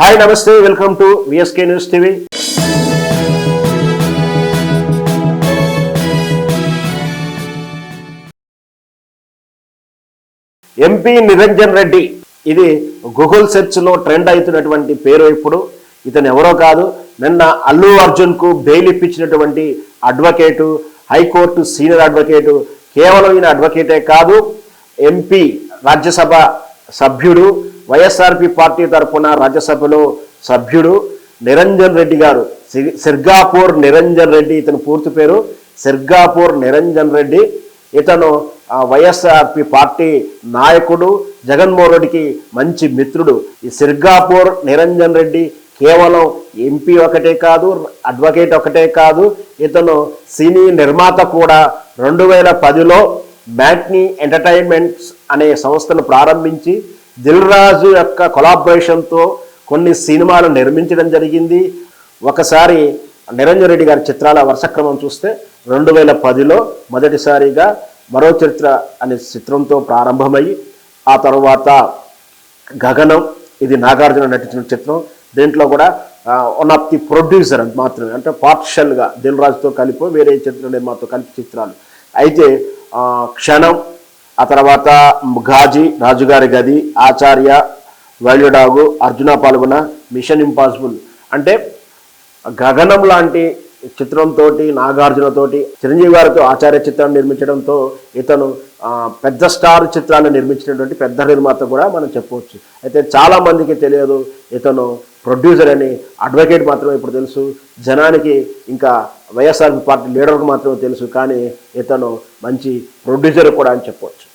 Hi నమస్తే welcome to VSK news TV MP Niranjan Reddy ఇది Google సెర్చ్లో trend అవుతున్నటువంటి పేరు ఇప్పుడు. ఇతను ఎవరో కాదు నిన్న అల్లు అర్జున్కు bail ఇప్పించినటువంటి advocate high court senior advocate కేవలం ఈయన అడ్వకేటే కాదు ఎంపీ రాజ్యసభ సభ్యుడు వైఎస్ఆర్పి పార్టీ తరఫున రాజ్యసభలో సభ్యుడు నిరంజన్ రెడ్డి గారు. సిర్గాపూర్ నిరంజన్ రెడ్డి ఇతని పూర్తి పేరు సిర్గాపూర్ నిరంజన్ రెడ్డి. ఇతను వైఎస్ఆర్పి పార్టీ నాయకుడు జగన్మోహన్ రెడ్డికి మంచి మిత్రుడు. ఈ సిర్గాపూర్ నిరంజన్ రెడ్డి కేవలం ఎంపీ ఒకటే కాదు అడ్వకేట్ ఒకటే కాదు. ఇతను సినీ నిర్మాత కూడా. రెండు వేల పదిలో మ్యాట్నీ ఎంటర్టైన్మెంట్స్ అనే సంస్థను ప్రారంభించి దిల్ రాజు యొక్క కొలాబరేషన్తో కొన్ని సినిమాలు నిర్మించడం జరిగింది. ఒకసారి నిరంజన్ రెడ్డి గారి చిత్రాల వర్షక్రమం చూస్తే రెండు వేల పదిలో మొదటిసారిగా మరో చరిత్ర అనే చిత్రంతో ప్రారంభమై ఆ తర్వాత గగనం ఇది నాగార్జున నటించిన చిత్రం. దీంట్లో కూడా వన్ ఆఫ్ ది ప్రొడ్యూసర్ అని మాత్రమే అంటే పార్షల్గా దిల్ రాజుతో కలిపి వేరే చిత్ర నిర్మాతతో కలిపి చిత్రాలు. అయితే క్షణం ఆ తర్వాత ఘాజీ రాజుగారి గది ఆచార్య వాల్యుడాగు అర్జున పాల్గొన మిషన్ ఇంపాసిబుల్. అంటే గగనం లాంటి చిత్రంతో నాగార్జునతోటి చిరంజీవి గారితో ఆచార్య చిత్రాన్ని నిర్మించడంతో ఇతను పెద్ద స్టార్ చిత్రాన్ని నిర్మించినటువంటి పెద్ద నిర్మాత కూడా మనం చెప్పవచ్చు. అయితే చాలా మందికి తెలియదు ఇతను ప్రొడ్యూసర్ అని అడ్వకేట్ మాత్రమే ఇప్పుడు తెలుసు. జనానికి ఇంకా వైఎస్ఆర్ పార్టీ లీడర్కి మాత్రమే తెలుసు. కానీ ఇతను మంచి ప్రొడ్యూసర్ కూడా అని చెప్పవచ్చు.